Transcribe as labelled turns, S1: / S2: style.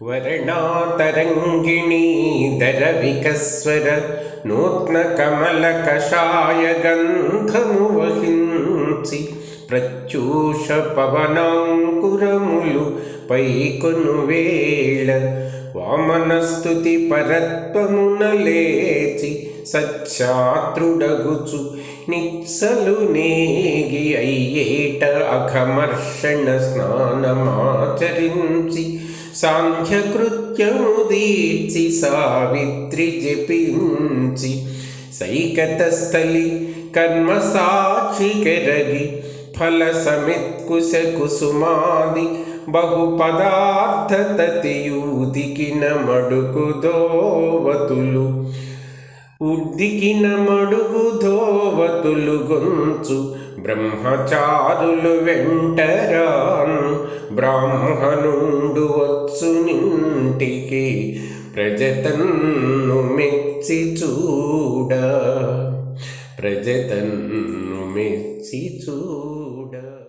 S1: वर्णातरङ्गिणी दरविकस्वर నూత్నకమలకషాయగంధమువహించి ప్రత్యూష పవనాంకురములు పైకొను వేళ వామనస్తుతి పరత్వమున లేచి సచ్చాత్రుడగుచు నిత్సలు నేగి అయ్యేట అఘమర్షణ స్నానమాచరించి సాంఖ్యకృత్యము దీర్చి సావిత్రి జపించి సైకతస్థలి కర్మ సాక్షి కెరగి ఫల సమిత్కుశ కుసుమాది బహు పదార్థతతియూదికిన మడుకు దోవతులు ఉద్దికిన మడుగు ధోవతులు గొంచు బ్రహ్మచారులు వెంటరాను బ్రాహ్మణుండు వచ్చు నింటికి ప్రజతన్ను మెచ్చి చూడ. ప్రజతన్ను మెచ్చి చూడ.